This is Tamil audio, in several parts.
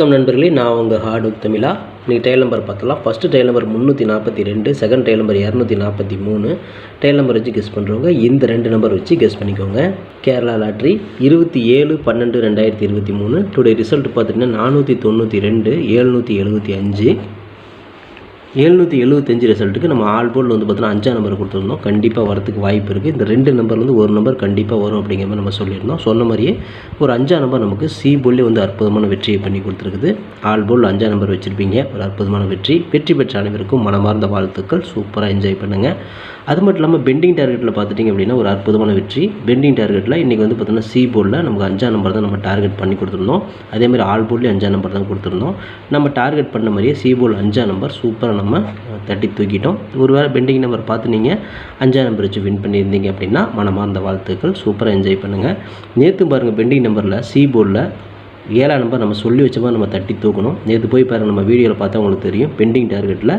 வணக்கம் நண்பர்களே நான் உங்கள் ஹார்டுக் தமிழா. நீங்கள் டைல் நம்பர் பார்த்தலாம் ஃபஸ்ட்டு டைல் நம்பர் முந்நூற்றி நாற்பத்தி ரெண்டு செகண்ட் டைல் நம்பர் இரநூத்தி நாற்பத்தி மூணு. டைல் நம்பர் வச்சு கெஸ் பண்ணுறவங்க இந்த ரெண்டு நம்பர் வச்சு கெஸ் பண்ணிக்கோங்க. கேரளா லாட்ரி இருபத்தி ஏழு பன்னெண்டு ரெண்டாயிரத்தி இருபத்தி மூணு. டுடே ரிசல்ட் பார்த்துட்டிங்கன்னா நானூற்றி தொண்ணூற்றி ரெண்டு ஏழ்நூற்றி எழுபத்தி அஞ்சு. எழுநூற்றி எழுபத்தஞ்சு ரிசல்ட்டுக்கு நம்ம ஆல் போர்டில் வந்து பார்த்தோன்னா அஞ்சாம் நம்பர் கொடுத்துருந்தோம். கண்டிப்பாக வரதுக்கு வாய்ப்பு இருக்குது இந்த ரெண்டு நம்பர்லேருந்து ஒரு நம்பர் கண்டிப்பாக வரும் அப்படிங்கிற மாதிரி நம்ம சொல்லியிருந்தோம். சொன்ன மாதிரியே ஒரு அஞ்சாம் நம்பர் நமக்கு சி போல்லே வந்து அற்புதமான வெற்றியை பண்ணி கொடுத்துருக்குது. ஆல் போல் அஞ்சாம் நம்பர் வச்சுருப்பீங்க. ஒரு அற்புதமான வெற்றி. வெற்றி பெற்ற அனைவருக்கும் மனமார்ந்த வாழ்த்துக்கள். சூப்பராக என்ஜாய் பண்ணுங்கள் அது மட்டும் இல்லாமல் பெண்டிங் டார்கெட்டில் பார்த்துட்டிங்க அப்படின்னா ஒரு அற்புதமான வெற்றி. பெண்டிங் டார்கெட்டில் இன்றைக்கி வந்து பார்த்தோன்னா சி போர்டில் நமக்கு அஞ்சாம் நம்பர் தான் நம்ம டார்கெட் பண்ணி கொடுத்துருந்தோம். அதேமாதிரி ஆல் போர்ட்லேயும் அஞ்சாம் நம்பர் தான் கொடுத்துருந்தோம். நம்ம டார்கெட் பண்ண மாதிரியே சி போர்டு அஞ்சாம் நம்பர் சூப்பராக நம்ம தட்டி தூக்கிட்டோம். ஒருவேளை பெண்டிங் நம்பர் பார்த்து நீங்கள் அஞ்சாம் நம்பர் வச்சு வின் பண்ணியிருந்தீங்க அப்படின்னா மனமார்ந்த வாழ்த்துக்கள். சூப்பராக என்ஜாய் பண்ணுங்கள் நேற்று பாருங்கள் பெண்டிங் நம்பரில் சி போர்டில் ஏழாம் நம்பர் நம்ம சொல்லி வச்ச மாதிரி நம்ம தட்டி தூக்கணும். நேற்று போய் பாருங்கள் நம்ம வீடியோவில் பார்த்தா உங்களுக்கு தெரியும். பெண்டிங் டார்கெட்டில்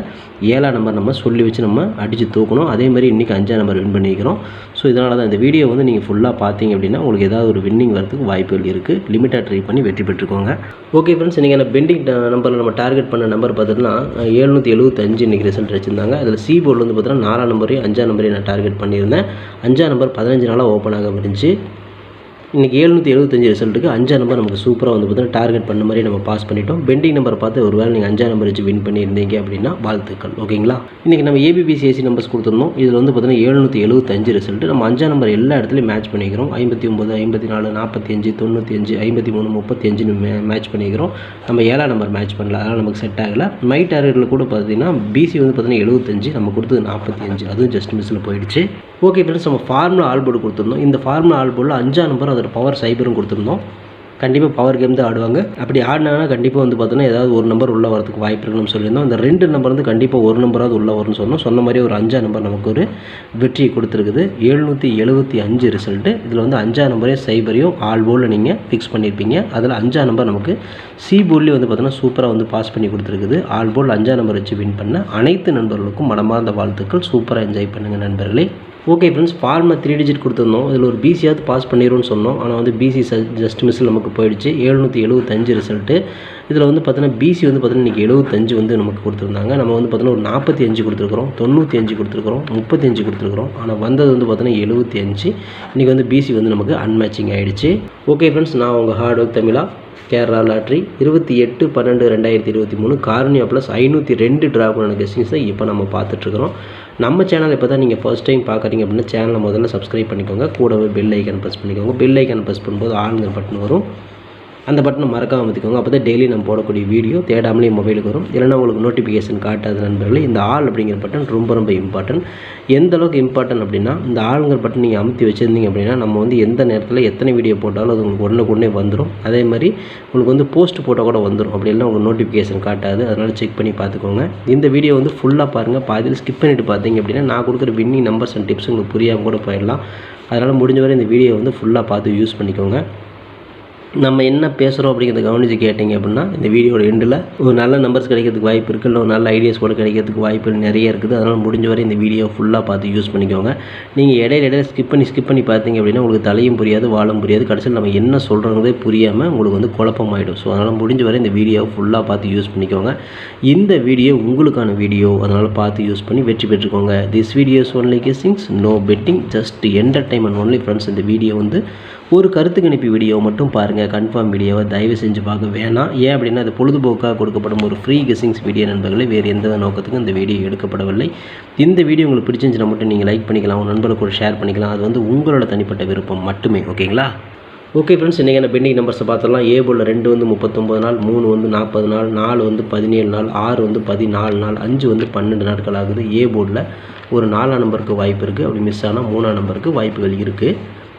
ஏழாம் நம்பர் நம்ம சொல்லி வச்சு நம்ம அடித்து தூக்கணும். அதே மாதிரி இன்றைக்கி அஞ்சாம் நம்பர் வின் பண்ணிக்கிறோம். ஸோ இதனால தான் இந்த வீடியோ வந்து நீங்கள் ஃபுல்லாக பார்த்தீங்க அப்படின்னா உங்களுக்கு ஏதாவது ஒரு வின்னிங் வரதுக்கு வாய்ப்புகள் இருக்குது லிமிட்டாக ட்ரை பண்ணி வெற்றி பெற்றுக்கோங்க. ஓகே ஃப்ரெண்ட்ஸ் இன்றைக்கி அந்த பெண்டிங் நம்பரில் நம்ம டார்கெட் பண்ண நம்பர் பார்த்தீங்கன்னா எழுநூற்றி எழுபத்தஞ்சு இன்றைக்கி ரிசல்ட் வச்சுருந்தாங்க அதில் சி போர்டில் வந்து பார்த்தீங்கன்னா நாலாம் நம்பரையும் அஞ்சாம் நம்பரையும் நான் டார்கெட் பண்ணியிருந்தேன். அஞ்சாம் நம்பர் பதினஞ்சு நாளாக ஓப்பன் ஆக முடிஞ்சு. இன்றைக்கி ஏழுநூற்றி எழுபத்தஞ்சு ரிசல்ட்டுக்கு அஞ்சாம் நம்பர் நமக்கு சூப்பராக வந்து பார்த்தீங்கன்னா டார்கெட் பண்ண மாதிரி நம்ம பாஸ் பண்ணிட்டோம். பெண்டிங் நம்பர் பார்த்து ஒரு வேளை நீங்கள் அஞ்சாம் நம்பர் வச்சு வின் பண்ணியிருந்தீங்க அப்படின்னா வாழ்த்துக்கள். ஓகேங்களா? இன்றைக்கி நம்ம ஏபிபிசிஎஸ்சி நம்பர்ஸ் கொடுத்துருந்தோம். இதில் வந்து பார்த்தீங்கன்னா எழுநூற்றி எழுபத்தஞ்சு ரிசல்ட் நம்ம அஞ்சாம் நம்பர் எல்லா இடத்துலையும் மேட்ச் பண்ணிக்கிறோம். ஐம்பத்தி ஒம்பது ஐம்பத்தி நாலு நாற்பத்தி அஞ்சு தொண்ணூற்றி அஞ்சு ஐம்பத்தி மூணு முப்பத்தி அஞ்சுன்னு மே மேட்ச் பண்ணிக்கிறோம். நம்ம ஏழாம் நம்பர் மேட்ச் பண்ணல. அதனால் நமக்கு செட் ஆகலை. மை டார்கெட்டில் கூட பார்த்தீங்கன்னா பிசி வந்து பார்த்தீங்கன்னா எழுபத்தஞ்சு நம்ம கொடுத்தது நாற்பத்தி அஞ்சு. அதுவும் ஜஸ்ட் மிஸ்ஸில் போயிடுச்சு. ஓகே ஃப்ரெண்ட்ஸ் நம்ம ஃபார்முலா ஆல்போர்டு கொடுத்துருந்தோம். இந்த ஃபார்முலா ஆல்போர்டில் அஞ்சாம் நம்பர் அதோட பவர் சைபரும் கொடுத்துருந்தோம். கண்டிப்பாக பவர் கேம் தான் ஆடுவாங்க. அப்படி ஆடினாங்கன்னா கண்டிப்பாக வந்து பார்த்தோன்னா ஏதாவது ஒரு நம்பர் உள்ளே வரதுக்கு வாய்ப்பு இருக்குன்னு சொல்லியிருந்தோம். இந்த ரெண்டு நம்பர் வந்து கண்டிப்பாக ஒரு நம்பராவது உள்ளே வரும்னு சொன்னோம். சொன்ன மாதிரி ஒரு அஞ்சாம் நம்பர் நமக்கு ஒரு வெற்றியை கொடுத்துருக்குது. எழுநூற்றி எழுபத்தி அஞ்சு ரிசல்ட்டு இதில் வந்து அஞ்சாம் நம்பரையும் சைபரையும் ஆல் போலில் நீங்கள் ஃபிக்ஸ் பண்ணியிருப்பீங்க அதில் அஞ்சாம் நம்பர் நமக்கு சி போர்ட்லேயும் வந்து பார்த்தோன்னா சூப்பராக வந்து பாஸ் பண்ணி கொடுத்துருக்குது. ஆல் போல் அஞ்சாம் நம்பர் வச்சு வின் பண்ண அனைத்து நண்பர்களுக்கும் மனமார்ந்த வாழ்த்துக்கள். சூப்பராக என்ஜாய் பண்ணுங்கள் நண்பர்களே. ஓகே ஃப்ரெண்ட்ஸ் ஃபார்மில் த்ரீ டிஜிட் கொடுத்துருந்தோம். இதில் ஒரு பிசியாவது பாஸ் பண்ணிடும்னு சொன்னோம். ஆனால் வந்து பிசி ஜஸ்ட் மிஸ்ஸில் நமக்கு போயிடுச்சு. எழுநூற்றி எழுபத்தஞ்சு ரிசல்ட்டு இதில் வந்து பார்த்தீங்கன்னா பிசி வந்து பார்த்தீங்கன்னா இன்றைக்கி எழுபத்தஞ்சு வந்து நமக்கு கொடுத்துருந்தாங்க. நம்ம வந்து பார்த்தீங்கன்னா ஒரு நாற்பத்தி அஞ்சு கொடுத்துருக்குறோம். தொண்ணூற்றி அஞ்சு கொடுத்துருக்குறோம். முப்பத்தி அஞ்சு கொடுத்துருக்குறோம். ஆனால் வந்தது வந்து பார்த்தீங்கன்னா எழுபத்தி அஞ்சு. இன்றைக்கி வந்து பிசி வந்து நமக்கு அன்மேட்சிங் ஆகிடுச்சு ஓகே ஃப்ரெண்ட்ஸ் நான் உங்கள் ஹார்ட் ஒர்க் தமிழா. கேரளா லாட்ரி. இருபத்தி எட்டு பன்னெண்டு ரெண்டாயிரத்தி இருபத்தி மூணு கார்னியா ப்ளஸ் ஐநூற்றி ரெண்டு ட்ராகுலான கெஸ்டிங்ஸை இப்போ நம்ம பார்த்துட்ருக்குறோம். நம்ம சேனல் இப்போ தான் நீங்கள் ஃபஸ்ட் டைம் பார்க்குறீங்க அப்படின்னா சேனலை முதல்ல சப்ஸ்கிரைப் பண்ணிக்கோங்க. கூடவே பெல் ஐக்கன் ப்ரெஸ் பண்ணிக்கோங்க. பெல் ஐக்கன் ப்ரெஸ் பண்ணும்போது ஆளுங்கிற பட்டன் வரும். அந்த பட்டனை மறக்காமல் அமைத்துக்கோங்க அப்போ தான் டெய்லி நம்ம போடக்கூடிய வீடியோ தேடாமலே மொபைலுக்கு வரும். இல்லைனா உங்களுக்கு நோட்டிஃபிகேஷன் காட்டாத நண்பர்களே இந்த ஆள் அப்படிங்கிற பட்டன் ரொம்ப ரொம்ப இம்பார்ட்டன்ட் எந்த அளவுக்கு இம்பார்ட்டன்ட் அப்படின்னா இந்த ஆளுங்கிற பட்டன் நீங்கள் அமுத்தி வச்சுருந்தீங்க அப்படின்னா நம்ம வந்து எந்த நேரத்தில் எத்தனை வீடியோ போட்டாலும் அது உங்களுக்கு உடனே வந்துடும் அதே மாதிரி உங்களுக்கு வந்து போஸ்ட் போட்டால் கூட வந்துடும் அப்படி இல்லைனா உங்களுக்கு நோட்டிஃபிகேஷன் காட்டாது. அதனால் செக் பண்ணி பார்த்துக்கோங்க. இந்த வீடியோ வந்து ஃபுல்லாக பாருங்கள் பாதியில் ஸ்கிப் பண்ணிட்டு பார்த்தீங்க அப்படின்னா நான் கொடுக்குற வின்னிங் நம்பர்ஸ் அண்ட் டிப்ஸ் உங்களுக்கு புரியாமல் கூட போயிடலாம். அதனால் முடிஞ்ச வரை இந்த வீடியோ வந்து ஃபுல்லாக பார்த்து யூஸ் பண்ணிக்கோங்க. நம்ம என்ன பேசுகிறோம் அப்படிங்கிறத கவனித்து கேட்டிங்க அப்படின்னா இந்த வீடியோட எண்டில் ஒரு நல்ல நம்பர்ஸ் கிடைக்கிறதுக்கு வாய்ப்பு இருக்குது இல்லை ஒரு நல்ல ஐடியாஸ் கூட கிடைக்கிறதுக்கு வாய்ப்பு நிறைய இருக்குது. அதனால் முடிஞ்ச வரை இந்த வீடியோ ஃபுல்லாக பார்த்து யூஸ் பண்ணிக்கோங்க. நீங்கள் இடையில இடையில ஸ்கிப் பண்ணி ஸ்கிப் பண்ணி பார்த்தீங்க அப்படின்னா உங்களுக்கு தலையும் புரியாது வாழும் புரியாது. கடைசியில் நம்ம என்ன சொல்கிறதே புரியாமல் உங்களுக்கு வந்து குழப்பமாயிடும். ஸோ அதனால் முடிஞ்ச வரை இந்த வீடியோ ஃபுல்லாக பார்த்து யூஸ் பண்ணிக்கோங்க. இந்த வீடியோ உங்களுக்கான வீடியோ அதனால் பார்த்து யூஸ் பண்ணி வெற்றி பெற்றுக்கோங்க. This videos only guessings no betting just entertainment only friends இந்த வீடியோ வந்து ஒரு கருத்து கணிப்பு வீடியோ மட்டும் பாருங்கள் கன்ஃபார்ம் வீடியோவை தயவு செஞ்சு பார்க்க வேணாம். ஏன் அப்படின்னா அது பொழுதுபோக்காக கொடுக்கப்படும் ஒரு ஃப்ரீ கெஸிங்ஸ் வீடியோ நண்பர்களே. வேறு எந்த நோக்கத்துக்கும் இந்த வீடியோ எடுக்கப்படவில்லை. இந்த வீடியோ உங்களுக்கு பிடிச்சிருந்துச்சுன்னா மட்டும் நீங்கள் லைக் பண்ணிக்கலாம். உங்கள் நண்பர்களுக்கு கூட ஷேர் பண்ணிக்கலாம். அது வந்து உங்களோட தனிப்பட்ட விருப்பம் மட்டுமே ஓகேங்களா? ஓகே ஃப்ரெண்ட்ஸ் இன்றைக்கி நான் பெண்டிங் நம்பர்ஸை பார்த்துடலாம். ஏ போல் ரெண்டு வந்து முப்பத்தொம்பது நாள் மூணு வந்து நாற்பது நாள் நாலு வந்து பதினேழு நாள் ஆறு வந்து பதினாலு நாள் அஞ்சு வந்து பன்னெண்டு நாட்கள் ஆகுது. ஏ போர்டில் ஒரு நாலாம் நம்பருக்கு வாய்ப்பு இருக்குது அப்படி மிஸ் ஆனால் மூணாம் நம்பருக்கு வாய்ப்புகள் இருக்குது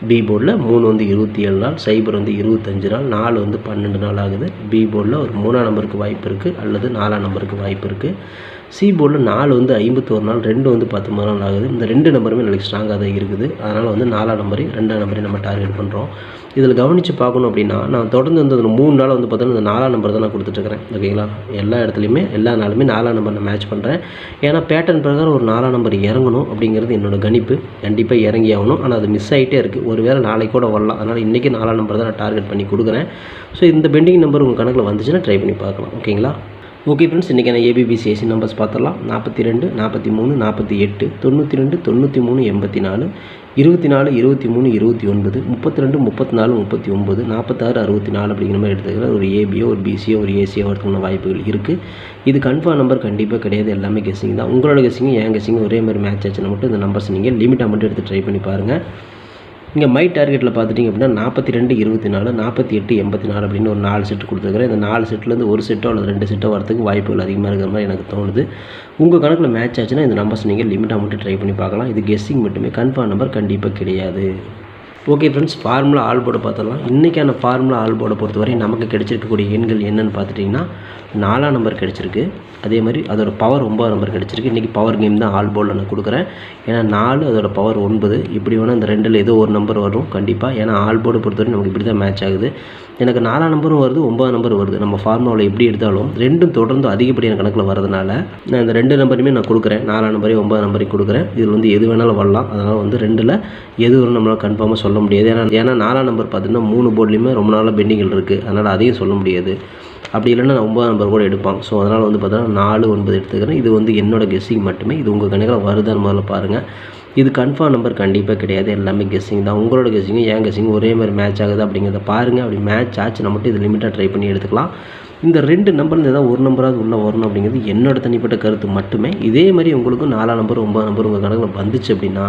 பி போர்டில் மூணு வந்து இருபத்தி ஏழு நாள் சைபர் வந்து இருபத்தஞ்சு நாள் நாலு வந்து பன்னெண்டு நாள் ஆகுது. பி போர்டில் ஒரு மூணாம் நம்பருக்கு வாய்ப்பு இருக்குது அல்லது நாலாம் நம்பருக்கு வாய்ப்பு இருக்குது சி போர்டில் நாலு வந்து ஐம்பத்தோரு நாள் ரெண்டு வந்து பத்தொம்பது நாள் ஆகுது. இந்த ரெண்டு நம்பருமே நாளைக்கு ஸ்ட்ராங்காக தான் இருக்குது. அதனால் வந்து நாலாம் நம்பரையும் ரெண்டாம் நம்பரையும் நம்ம டார்கெட் பண்ணுறோம் இதில் கவனித்து பார்க்கணும் அப்படின்னா நான் தொடர்ந்து வந்து அந்த மூணு நாள் வந்து பார்த்தோன்னா இந்த நாலாம் நம்பர் தான் நான் கொடுத்துட்ருக்கிறேன் ஓகேங்களா? எல்லா இடத்துலையுமே எல்லா நாளுமே நாலாம் நம்பர் நான் மேட்ச் பண்ணுறேன் ஏன்னா பேட்டர்ன் பிரகாரம் ஒரு நாலாம் நம்பர் இறங்கணும் அப்படிங்கிறது என்னோடய கணிப்பு. கண்டிப்பாக இறங்கி ஆகணும். ஆனால் அது மிஸ் ஆகிட்டே இருக்குது ஒருவேளை நாளைக்கு கூட வரலாம். அதனால் இன்றைக்கி நாலாம் நம்பர் தான் நான் டார்கெட் பண்ணி கொடுக்குறேன். ஸோ இந்த பெண்டிங் நம்பர் உங்கள் கணக்கில் வந்துச்சுன்னா ட்ரை பண்ணி பார்க்கலாம். ஓகேங்களா? ஓகே ஃப்ரெண்ட்ஸ் இன்றைக்கான ஏபிபிசிஎஸ்சி நம்பர்ஸ் பார்த்துடலாம் நாற்பத்தி ரெண்டு நாற்பத்தி மூணு நாற்பத்தி எட்டு தொண்ணூற்றி ரெண்டு தொண்ணூற்றி மூணு எண்பத்தி நாலு இருபத்தி நாலு இருபத்தி மூணு இருபத்தி ஒன்பது முப்பத்தி ரெண்டு முப்பத்தி நாலு முப்பத்தி ஒம்பது நாற்பத்தாறு அறுபத்தி நாலு அப்படிங்கிற மாதிரி எடுத்துக்கிற ஒரு ஏபியோ ஒரு பிசியோ ஒரு ஏசியோ வரதுக்கான வாய்ப்புகள் இருக்குது இது கன்ஃபார்ம் நம்பர் கண்டிப்பாக கிடையாது. எல்லாமே கெஸிங் தான். உங்களோட கெஸிங்கும் என் கெஸிங்கும் ஒரே மாதிரி மேட்ச் ஆச்சுன்னா மட்டும் இந்த நம்பர்ஸ் நீங்கள் லிமிட்டாக மட்டும் எடுத்து ட்ரை பண்ணி பாருங்கள் இங்கே மை டார்கெட்டில் பார்த்துட்டிங்க அப்படின்னா நாற்பத்தி ரெண்டு இருபத்தி நாலு நாற்பத்தி எட்டு எண்பத்தி நாலு அப்படின்னு ஒரு நாலு செட்டு கொடுத்துருக்குறேன். இந்த நாலு செட்லேருந்து ஒரு செட்டோ அல்லது ரெண்டு செட்டோ வரதுக்கு வாய்ப்புகள் அதிகமாக இருக்கிற மாதிரி எனக்கு தோணுது. உங்கள் கணக்கில் மேட்ச் ஆச்சுன்னா இந்த நம்பர்ஸ் நீங்கள் லிமிட்டாக மட்டும் ட்ரை பண்ணி பார்க்கலாம். இது கெஸ்ஸிங் மட்டுமே. கன்ஃபார்ம் நம்பர் கண்டிப்பாக கிடையாது. ஓகே ஃப்ரெண்ட்ஸ் ஃபார்முலா ஆல் போர்டை பார்த்துடலாம். இன்றைக்கான ஃபார்முலா ஆல் போர்டை பொறுத்தவரை நமக்கு கிடைச்சிருக்கக்கூடிய எண்கள் என்னென்னு பார்த்துட்டிங்கன்னா நாலாம் நம்பர் கிடச்சிருக்கு. அதே மாதிரி அதோட பவர் ஒம்பது நம்பர் கிடச்சிருக்கு. இன்றைக்கி பவர் கேம் தான் ஆல் போர்டில் நான் கொடுக்குறேன். ஏன்னா நாலு அதோட பவர் ஒன்பது. இப்படி வேணால் அந்த ரெண்டில் ஏதோ ஒரு நம்பர் வரும் கண்டிப்பாக ஏன்னா ஆல் போர்டு பொறுத்தவரை நமக்கு இப்படி தான் மேட்ச் ஆகுது. எனக்கு நாலாம் நம்பரும் வருது ஒம்பது நம்பர் வருது. நம்ம ஃபார்முலாவில் எப்படி எடுத்தாலும் ரெண்டும் தொடர்ந்து அதிகப்படியான கணக்கில் வரதுனால நான் இந்த ரெண்டு நம்பரையுமே நான் கொடுக்குறேன். நாலாம் நம்பரையும் ஒம்பது நம்பரையும் கொடுக்குறேன். இதில் வந்து எது வேணாலும் வரலாம். அதனால் வந்து ரெண்டில் எது வரும் நம்மளால் கன்ஃபார்மாக சொல்ல சொல்ல முடியாது. ஏன்னா ஏன்னா நாலாம் நம்பர் பார்த்தீங்கன்னா மூணு போர்ட்லேயுமே ரொம்ப நாளாக பெண்டிங்கில் இருக்குது அதனால் அதையும் சொல்ல முடியாது. அப்படி இல்லைன்னா நான் ஒம்பது நம்பர் கூட எடுப்பாங்க ஸோ அதனால் வந்து பார்த்தீங்கன்னா நாலு ஒன்பது எடுத்துக்கிறேன். இது வந்து என்னோடய கெஸ்ஸிங் மட்டுமே. இது உங்கள் கணக்கில் வருதான்னு முதல்ல பாருங்கள் இது கன்ஃபார்ம் நம்பர் கண்டிப்பாக கிடையாது. எல்லாமே கெஸ்ஸிங் தான். உங்களோட கெஸ்ஸிங்கும் ஏன் கெஸ்ஸிங் ஒரே மாதிரி மேட்ச் ஆகுது அப்படிங்கிறத பாருங்கள் அப்படி மேட்ச் ஆச்சுன்னா மட்டும் இது லிமிட்டாக ட்ரை பண்ணி எடுத்துக்கலாம். இந்த ரெண்டு நம்பர்லேருந்து ஏதாவது ஒரு நம்பராவது உள்ளே வரணும் அப்படிங்கிறது என்னோட தனிப்பட்ட கருத்து மட்டுமே. இதே மாதிரி உங்களுக்கும் நாலாம் நம்பர் ஒம்பது நம்பர் உங்கள் கணக்கில் வந்துச்சு அப்படின்னா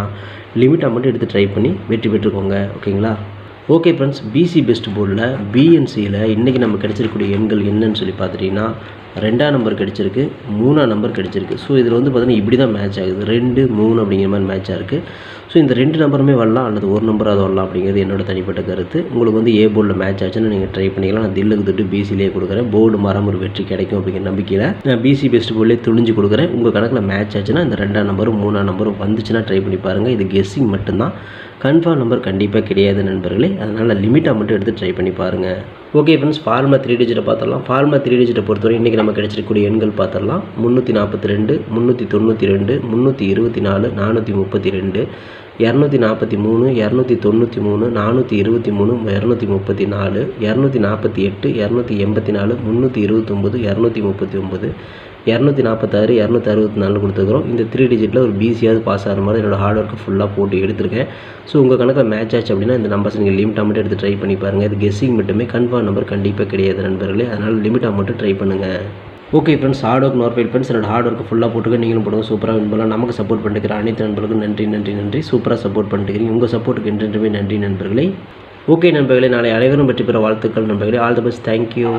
லிமிட்டாக மட்டும் எடுத்து ட்ரை பண்ணி வெற்றி பெற்றுக்கோங்க. ஓகேங்களா ஓகே ஃப்ரெண்ட்ஸ் பிசி பெஸ்ட் போர்டில் பிஎன்சியில் இன்றைக்கி நம்ம கிடச்சிருக்கக்கூடிய எண்கள் என்னன்னு சொல்லி பார்த்துட்டிங்கன்னா ரெண்டாம் நம்பர் கிடச்சிருக்கு மூணாம் நம்பர் கிடச்சிருக்கு. ஸோ இதில் வந்து பார்த்தீங்கன்னா இப்படி தான் மேட்ச் ஆகுது. ரெண்டு மூணு அப்படிங்கிற மாதிரி மேட்சாக இருக்குது ஸோ இந்த ரெண்டு நம்பருமே வரலாம் அல்லது ஒரு நம்பராக வரலாம் அப்படிங்கிறது என்னோட தனிப்பட்ட கருத்து. உங்களுக்கு வந்து ஏ போர்டில் மேட்ச் ஆச்சுன்னு நீங்கள் ட்ரை பண்ணிக்கலாம். நான் தில்லுக்கு தொட்டு பிசிலேயே கொடுக்குறேன். போர்டு மரம் ஒரு வெற்றி கிடைக்கும் அப்படிங்கிற நம்பிக்கையில் நான் பிசி பெஸ்ட் போர்டிலே துணிஞ்சு கொடுக்குறேன். உங்கள் கணக்கில் மேட்ச் ஆச்சுன்னா இந்த ரெண்டாம் நம்பரும் மூணாம் நம்பரும் வந்துச்சுன்னா ட்ரை பண்ணி பாருங்கள் இது கெஸ்ஸிங் மட்டும்தான். கன்ஃபார்ம் நம்பர் கண்டிப்பாக கிடையாது நண்பர்களே. அதனால் லிமிட்டாக மட்டும் எடுத்து ட்ரை பண்ணி பாருங்கள் ஓகே ஃப்ரெண்ட்ஸ் ஃபார்மா த்ரீ டிஜிட்டை பார்த்துடலாம். ஃபார்மா த்ரீ டிஜிட்டை பொறுத்தவரை இன்றைக்கி நம்ம கிடைச்சிருக்கக்கூடிய எண்கள் பார்த்துடலாம். முந்நூற்றி நாற்பத்தி ரெண்டு முந்நூற்றி தொண்ணூற்றி ரெண்டு முந்நூற்றி இருபத்தி நாலு நானூற்றி முப்பத்தி ரெண்டு. இரநூத்தி நாற்பத்தி மூணு இரநூத்தி தொண்ணூற்றி மூணு நானூற்றி இருபத்தி மூணு இரநூத்தி முப்பத்தி நாலு இரநூத்தி நாற்பத்தி எட்டு இரநூத்தி எண்பத்தி நாலு முந்நூற்றி இருபத்தொம்போது இரநூத்தி முப்பத்தி ஒம்பது இரநூத்தி நாற்பத்தாறு இரநூத்தி அறுபத்தி நாலு கொடுத்துருக்குறோம். இந்த த்ரீ டிஜிட்டில் ஒரு பிசியாவது பாஸ் ஆகிற மாதிரி என்னோடய ஹார்ட் ஒர்க்கு ஃபுல்லாக போட்டு எடுத்திருக்கேன். ஸோ உங்கள் கணக்கில் மேட்ச் ஆச்சு அப்படின்னா இந்த நம்பர்ஸ் நீங்கள் லிமிட்டாக மட்டும் எடுத்து ட்ரை பண்ணி பாருங்கள் இது கெஸ்ஸிங் மட்டுமே. கன்ஃபார்ம் நம்பர் கண்டிப்பாக கிடையாது நண்பர்களே. அதனால் லிமிட்டாக மட்டும் ட்ரை பண்ணுங்கள் ஓகே ஃப்ரெண்ட்ஸ் ஹார்ட் ஒர்க் நோர்ஃபைல் ஃப்ரெண்ட்ஸ் என்னோட ஹார்ட் ஒர்க்கு ஃபுல்லாக போட்டுக்க நீங்களும் போடுங்க சூப்பராக வின் பண்ணலாம். நமக்கு சப்போர்ட் பண்ணிக்கிற அனைத்து நண்பர்களுக்கும் நன்றி நன்றி நன்றி. சூப்பராக சப்போர்ட் பண்ணிக்கிறீங்க. உங்கள் சப்போர்ட்டுக்கு என்றென்றுமே நன்றி நண்பர்களே. ஓகே நண்பர்களே நாளை அனைவரும் வெற்றி பெற வாழ்த்துக்கள் நண்பர்களே. All the best thank you